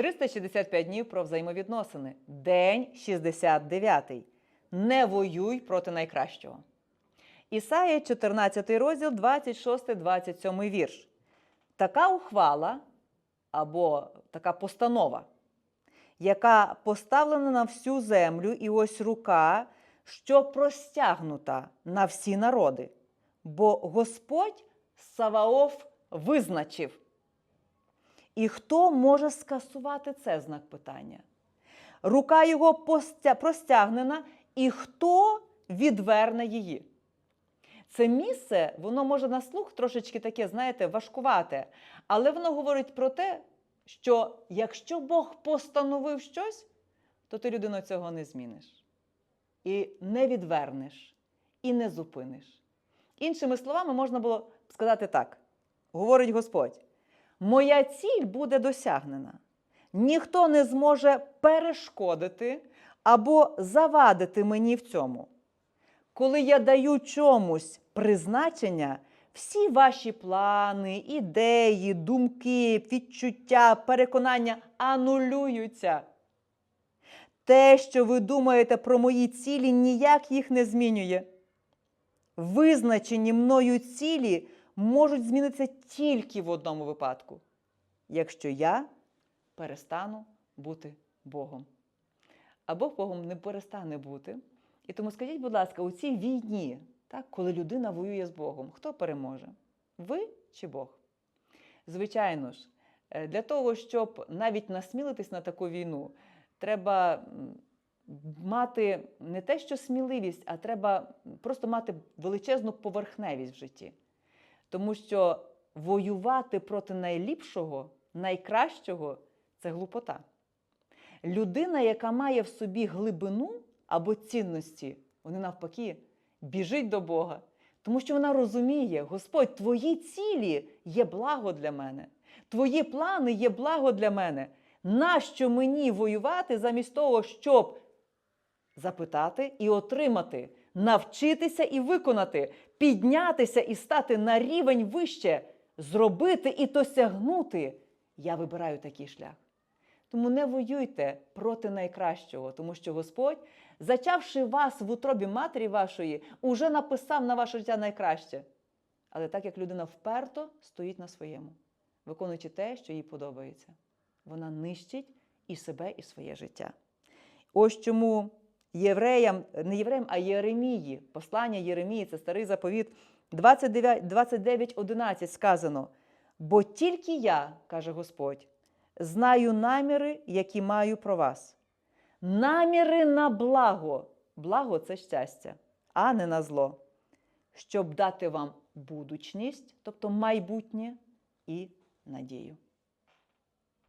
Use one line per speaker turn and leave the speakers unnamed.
365 днів про взаємовідносини. День 69. Не воюй проти найкращого. Ісая, 14 розділ, 26-27 вірш. Така ухвала або така постанова, яка поставлена на всю землю, і ось рука, що простягнута на всі народи. Бо Господь Саваоф визначив. І хто може скасувати це знак питання? Рука його простягнена, і хто відверне її? Це місце, воно може на слух трошечки таке, знаєте, важкувате, але воно говорить про те, що якщо Бог постановив щось, то ти людину цього не зміниш. І не відвернеш, і не зупиниш. Іншими словами, можна було сказати так: говорить Господь: моя ціль буде досягнена. Ніхто не зможе перешкодити або завадити мені в цьому. Коли я даю чомусь призначення, всі ваші плани, ідеї, думки, відчуття, переконання анулюються. Те, що ви думаєте про мої цілі, ніяк їх не змінює. Визначені мною цілі можуть змінитися тільки в одному випадку, якщо я перестану бути Богом. А Бог Богом не перестане бути. І тому скажіть, будь ласка, у цій війні, так, коли людина воює з Богом, хто переможе? Ви чи Бог? Звичайно ж, е, для того, щоб навіть насмілитись на таку війну, треба мати не те, що сміливість, а треба просто мати величезну поверхневість в житті. Тому що воювати проти найліпшого, найкращого це глупота. Людина, яка має в собі глибину або цінності, вони навпаки біжить до Бога, тому що вона розуміє, Господь, твої цілі є благо для мене, твої плани є благо для мене. Нащо мені воювати замість того, щоб запитати і отримати, навчитися і виконати, піднятися і стати на рівень вище, зробити і досягнути? Я вибираю такий шлях. Тому не воюйте проти найкращого, тому що Господь, зачавши вас в утробі матері вашої, уже написав на ваше життя найкраще. Але так як людина вперто стоїть на своєму, виконуючи те, що їй подобається, вона нищить і себе, і своє життя. Ось чому євреям, не євреям, а Єремії, послання Єремії, це старий заповіт, 29, 29.11 сказано: Бо тільки я, каже Господь, знаю наміри, які маю про вас. Наміри на благо. Благо це щастя, а не на зло. Щоб дати вам будучність, тобто майбутнє і надію.